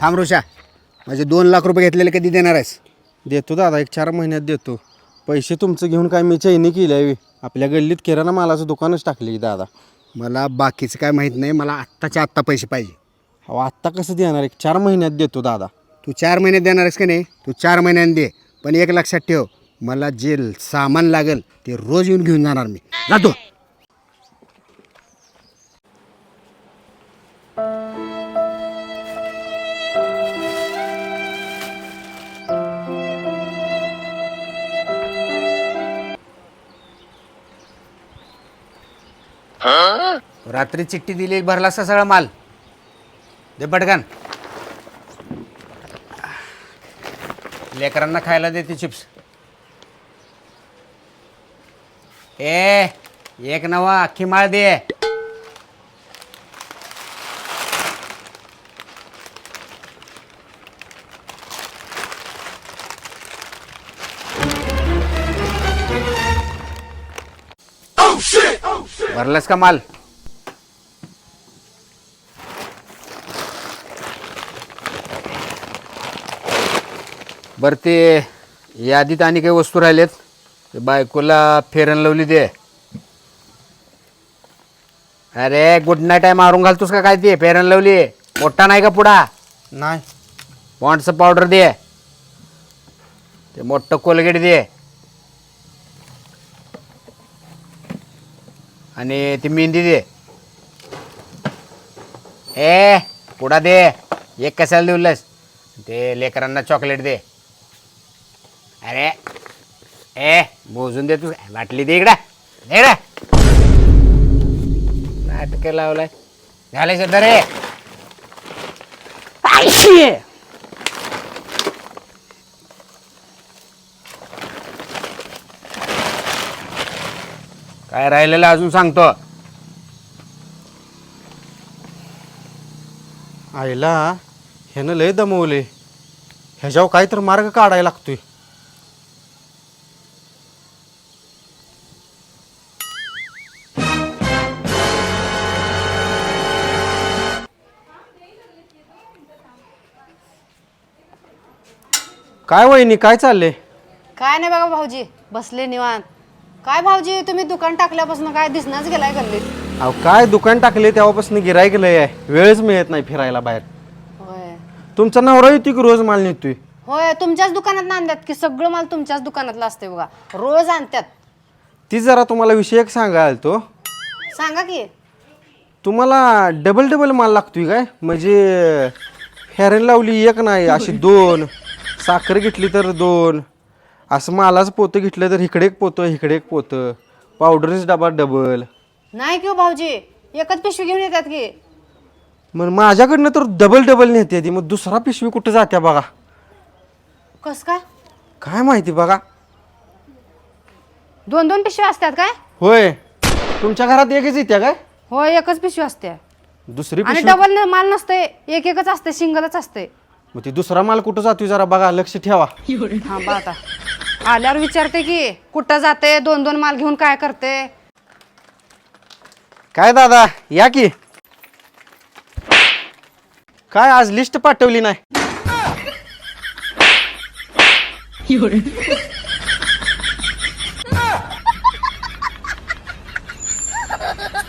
थांब ऋषा म्हणजे दोन लाख रुपये घेतलेले कधी देणार आहेस? देतो दादा एक चार महिन्यात देतो. पैसे तुमचं घेऊन काय मी चैनी केली आहे आपल्या गल्लीत किराणा मालाचं दुकानच टाकले की दादा. मला बाकीचं काय माहीत नाही मला आत्ताच्या आत्ता पैसे पाहिजे. अहो आत्ता कसं देणार? एक चार महिन्यात देतो दादा. तू चार महिने देणार आहेस का नाही? तू चार महिन्यांनी दे पण एक लक्षात ठेव मला जे सामान लागेल ते रोज येऊन घेऊन जाणार मी. जातो रात्री चिठ्ठी दिली भरला असा सगळा माल. दे पटकन. लेकरांना खायला देते चिप्स. ए एक नवा अख्खी माळ दे. भरलास का माल? बरं ते यादीत आणि काही वस्तू राहिलेत. ते बायकोला फेरन लावली दे अरे गुड नाईट आहे मारून घालतोस का काय ते? फेरन लावली. मोठा नाही का पुढा? नाही. पॉन्डचं पावडर दे. ते मोठं कोलगेट दे. आणि ती मेहंदी दे. ए पुढा दे. एक कशाला देऊलस ते लेकरांना चॉकलेट दे. अरे ए मोजून दे तू. बाटली दे इकडा. इकडा. नाटक लावलाय. झालं सध्या रे. काय राहिलेलं अजून सांगतो. आईला ह्यानं लय दमवले. ह्याच्यावर काही तर मार्ग काढायला लागतोय. काय वहिनी काय चाललंय? काय नाही बघा भाऊजी बसले निवांत. काय भाऊजी तुम्ही दुकान टाकल्यापासून काय दिसनाच गेलाय गल्लीत? अहो काय दुकान टाकले तेव्हापासून गिरायक लय आहे. वेळच मिळत नाही फिरायला बाहेर. होय. तुमचा नवरा येतोय की रोज माल नेतोय? होय तुमच्याच दुकानात आणतात की सगळं माल तुमच्याच दुकानातलं असते बघा. रोज आणतात. ती जरा तुम्हाला विषय एक सांगायला तो सांगा की. तुम्हाला डबल डबल माल लागतोय काय? म्हणजे फेरन लावली एक नाही अशी दोन. साखर घेतली तर दोन. असं मालाचं पोतं घेतलं तर इकडे एक पोतं इकडे एक पोतं. पावडरच डबा डबल. नाही की हो भाऊजी एकच पिशवी घेऊन येतात की. मग माझ्याकडनं तर डबल डबल नेते ती. मग दुसरा पिशवी कुठं जात्या बघा. कस काय? काय माहिती बघा. दोन दोन पिशवी असतात काय? होय. तुमच्या घरात एकच येत्या काय? होय एकच पिशवी असते दुसरी आणि पिशवी डबल माल नसते एक एकच असते सिंगलच असते मग ती दुसरा माल कुठं जातोय जरा बघा लक्ष ठेवा. हा बा आता. आल्यावर विचारते की कुठं जाते? दोन दोन माल घेऊन काय करते? काय दादा या की. काय आज लिस्ट पाठवली नाही?